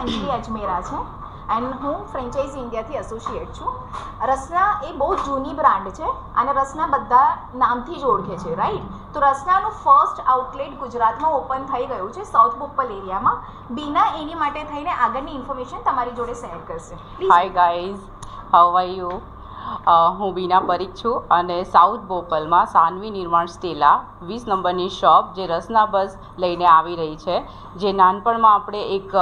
અંજલિ અજમેરા છે. એન્ડ હું franchise ઇન્ડિયાથી associate છું. રસના એ બહુ જૂની બ્રાન્ડ છે અને રસના બધા નામથી જ ઓળખે છે રાઈટ તો રસનાનું ફર્સ્ટ આઉટલેટ ગુજરાતમાં ઓપન થઈ ગયું છે સાઉથ બોપલ એરિયામાં બીના એની માટે થઈને આગળની ઇન્ફોર્મેશન તમારી જોડે શેર કરશે. Hi guys how are you હું બીના પરીખ છું અને સાઉથ બોપલમાં સાનવી નિર્માણ સ્ટેલા વીસ નંબરની શોપ જે રસના બસ લઈને આવી રહી છે. જે નાનપણમાં આપણે એક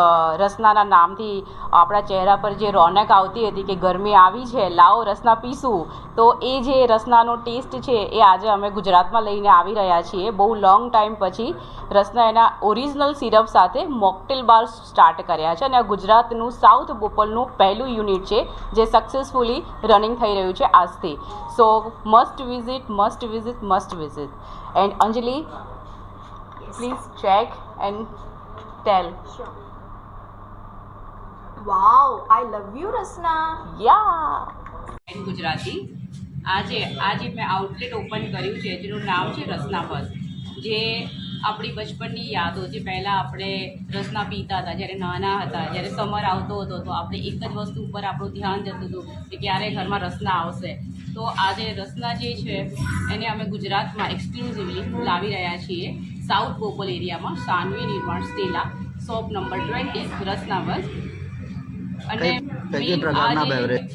રસનાના નામથી આપણા ચહેરા પર જે રોનક આવતી હતી કે ગરમી આવી છે, લાવો રસના પીશું તો એ જે રસનાનો ટેસ્ટ છે એ આજે અમે ગુજરાતમાં લઈને આવી રહ્યા છીએ. બહુ લોંગ ટાઈમ પછી રસના એના ઓરિજિનલ સિરપ સાથે મોકટેલ બાર સ્ટાર્ટ કર્યા છે અને ગુજરાતનું સાઉથ બોપલનું પહેલું યુનિટ છે જે સક્સેસફુલી રનિંગ થઈ રહ્યું છે આજથી. So must visit must visit must visit and Anjali please check and tell wow I love you Rasna yeah and Gujarati આજે આજે મેં આઉટલેટ ઓપન કર્યું છે જેનું નામ છે રસના બસ જે આપણી બચપનની યાદો જે પહેલાં આપણે રસના પીતા હતા, જ્યારે નાના હતા, જ્યારે સમર આવતો હતો, તો આપણે એક જ વસ્તુ ઉપર આપણું ધ્યાન જતું હતું કે ક્યારે ઘરમાં રસના આવશે. તો આજે રસના જે છે, એને અમે ગુજરાતમાં એક્સક્લુઝિવલી લાવી રહ્યા છીએ. સાઉથ બોપલ એરિયામાં સાનવી નિર્માણ સ્ટેલા શોપ નંબર ટ્વેન્ટી રસના બસ અને કઈ- પ્રકારના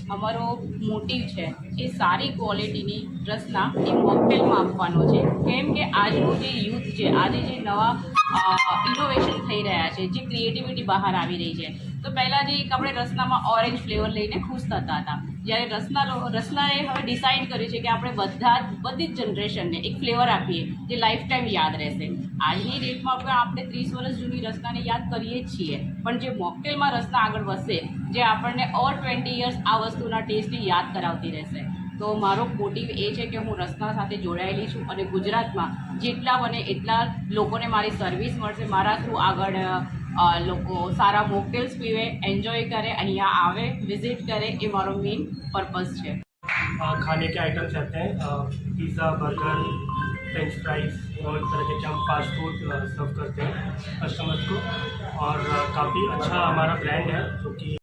અમારો મોટિવ છે એ સારી ક્વોલિટીની રસના એ મોકટેલમાં આપવાનો છે. કેમ કે આજનું જે યુથ છે આજે જે નવા ઇનોવેશન થઈ રહ્યા છે, જે ક્રિએટિવિટી બહાર આવી રહી છે. તો પહેલાં જે એક આપણે રસનામાં ઓરેન્જ ફ્લેવર લઈને ખુશ થતા હતા. જ્યારે રસના રસનાએ હવે ડિસાઇડ કર્યું છે કે આપણે બધા, બધી જ જનરેશનને એક ફ્લેવર આપીએ, જે લાઈફ ટાઈમ યાદ રહેશે. આજની ડેટમાં પણ આપણે ત્રીસ વર્ષ જૂની રસનાને યાદ કરીએ છીએ. પણ જે મોકટેલમાં રસના આગળ વધશે, જે આપણને ઓર ટ્વેન્ટી યર્સ આ વસ્તુના ટેસ્ટને યાદ કરાવતી રહેશે. તો મારો મોટિવ એ છે કે હું રસના સાથે જોડાયેલી છું અને ગુજરાતમાં જેટલા બને એટલા લોકોને મારી સર્વિસ મળશે મારા થ્રુ આગળ અ, લોકો સારા મોકટેલ્સ પીવે એન્જોય કરે અહીંયા આવે વિઝિટ કરે એ મારો મેઇન પર્પઝ છે अ, खाने के आइटम्स रहते हैं पिज़्ज़ा बर्गर फ्रेंच फ्राइज और इस तरह के हम फास्ट फूड सर्व करते हैं कस्टमर्स को और काफ़ी अच्छा हमारा ब्रांड है जो कि